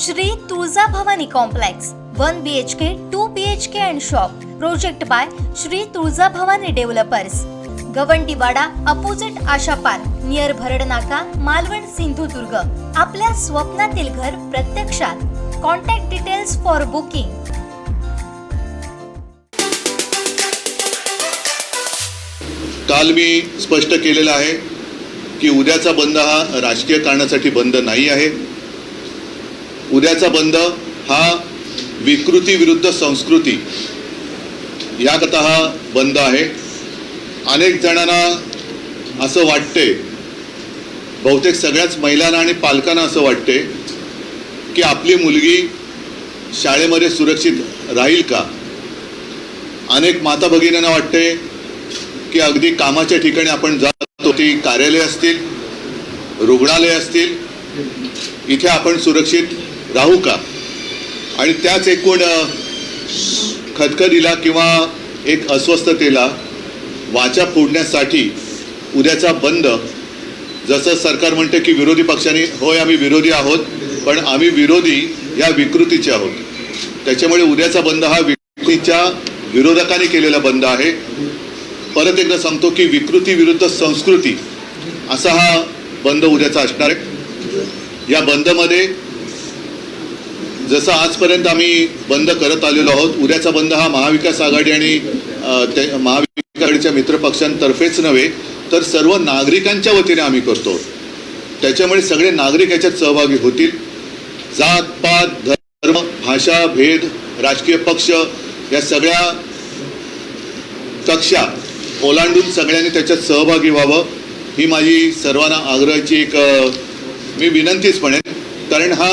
Shri Tulja Bhavani complex one B H K two B H K and shop project by Shri Tulja Bhavani developers Gawandiwada opposite Asha park near Bharad Naka Malvan Sindhudurg. आपल्या स्वप्नातील घर प्रत्यक्षात. Contact details for booking काल मी स्पष्ट केलेलं आहे की उद्याचा बंद हा राजकीय कारणासाठी बंद नाही आहे. उद्याचा बंद हा विकृती विरुद्ध संस्कृती. याकरता हा बंद आहे. अनेक जणांना असं वाटते बहुतेक सगळ्याच महिलांना आणि पालकांना असं वाटते की आपली मुलगी शाळेमध्ये सुरक्षित राहील का? अनेक माता भगिनींना वाटते की अगदी कामाच्या ठिकाणी आपण जातो ती कार्यालय असतील रुग्णालय असतील इथे आपण सुरक्षित राहू का? आणि त्याच एकूण खदखदीला किंवा एक अस्वस्थतेला वाचा फोडण्यासाठी उद्याचा बंद. जसं सरकार म्हणते की विरोधी पक्षांनी होय आम्ही विरोधी आहोत पण आम्ही विरोधी या विकृतीचे आहोत. त्याच्यामुळे उद्याचा बंद हा विकृतीच्या विरोधकांनी केलेला बंद आहे. परत एकदा सांगतो की विकृती विरुद्ध संस्कृती असा हा बंद उद्याचा असणार आहे. या बंदमध्ये जसं आजपर्यंत आम्ही बंद करत आलेलो आहोत उद्याचा बंद हा महाविकास आघाडी आणि ते महाविकास आघाडीच्या मित्रपक्षांतर्फेच नव्हे तर सर्व नागरिकांच्या वतीने आम्ही करतो. त्याच्यामुळे सगळे नागरिक याच्यात सहभागी होतील. जात पात धर्म भाषा भेद राजकीय पक्ष या सगळ्या कक्षा ओलांडून सगळ्यांनी त्याच्यात सहभागी व्हावं ही माझी सर्वांना आग्रहाची एक मी विनंतीच म्हणेन. कारण हा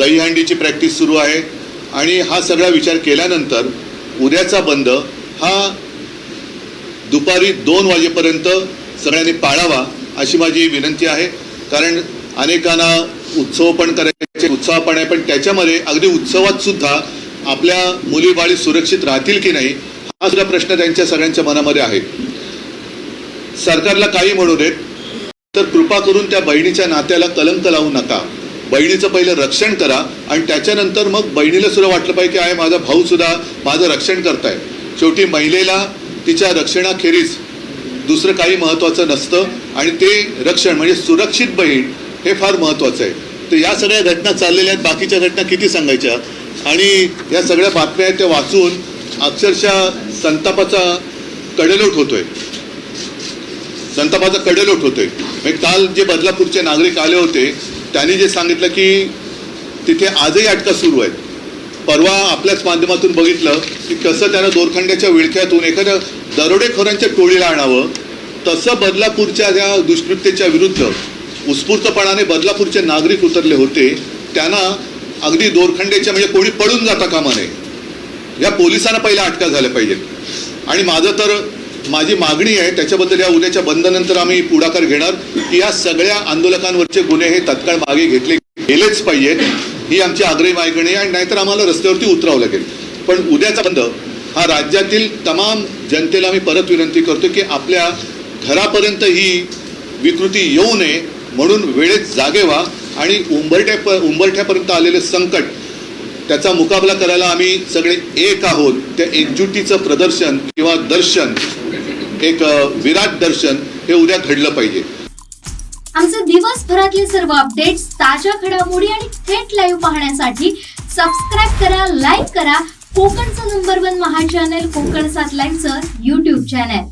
दहीहंडीची प्रॅक्टिस सुरू आहे. आणि हा सगळा विचार केल्यानंतर उद्याचा बंद हा दुपारी दोन वाजेपर्यंत सगळ्यांनी पाळावा अशी माझी विनंती आहे. कारण अनेकांना उत्सव पण करायचे उत्साह पण आहे. पण त्याच्यामध्ये अगदी उत्सवात सुद्धा आपल्या मुली बाळी सुरक्षित राहतील की नाही हा सुद्धा प्रश्न त्यांच्या सगळ्यांच्या मनामध्ये आहे. सरकारला काही म्हणू देत तर कृपा करून त्या बहिणीच्या नात्याला कलंक लावू नका. बहिणीचं पहिलं रक्षण करा आणि त्याच्यानंतर मग बहिणीला सुद्धा वाटलं पाहिजे की आहे माझा भाऊ सुद्धा माझं रक्षण करताय. शेवटी महिलेला तिच्या रक्षणाखेरीज दुसरं काही महत्त्वाचं नसतं आणि ते रक्षण म्हणजे सुरक्षित बहीण हे फार महत्त्वाचं आहे. तर या सगळ्या घटना चाललेल्या आहेत. बाकीच्या घटना किती सांगायच्या? आणि या सगळ्या बातम्या आहेत त्या वाचून अक्षरशः संतापाचा कडेलोट होतोय. संतापाचा कडेलोट होतोय. म्हणजे काल जे बदलापूरचे नागरिक आले होते त्यांनी जे सांगितलं की तिथे आजही अटका सुरू आहेत. परवा आपल्याच माध्यमातून बघितलं की कसं त्यानं दोरखंड्याच्या विळख्यातून एखाद्या दरोडेखोरांच्या टोळीला आणावं तसं बदलापूरच्या त्या दुष्कृत्येच्या विरुद्ध उत्स्फूर्तपणाने बदलापूरचे नागरिक उतरले होते त्यांना अगदी दोरखंड्याच्या म्हणजे कोणी पडून जाता कामा नये. या पोलिसांना पहिल्या अटका झाल्या पाहिजेत. आणि माझं तर माझी मागणी आहे त्याच्याबद्दल या उद्याच्या बंदनंतर आम्ही पुढाकार घेणार. की या सगळ्या आंदोलकांवरचे गुन्हे हे तत्काळ मागे घेतले गेलेच पाहिजेत. ही आमची आग्रही मागणी आहे आणि नाहीतर आम्हाला रस्त्यावरती उतरावं लागेल. पण उद्याचा बंद हा राज्यातील तमाम जनतेला आम्ही परत विनंती करतो की आपल्या घरापर्यंत ही विकृती येऊ नये म्हणून वेळेत जागे व्हा आणि उंबरठ्या उंबरठ्यापर्यंत आलेले संकट त्याचा मुकाबला करायला आम्ही सगळे एक आहोत. त्या एकजुटीचं प्रदर्शन किंवा दर्शन एक विराट दर्शन हे उद्या घडलं पाहिजे. आमचे दिवसभरातले सर्व अपडेट्स ताज्या घडामोडी आणि थेट लाईव्ह पाहण्यासाठी सबस्क्राईब करा लाईक करा. कोकणचं नंबर वन महा चॅनल कोकण सात लाईव्हचं युट्यूब चॅनल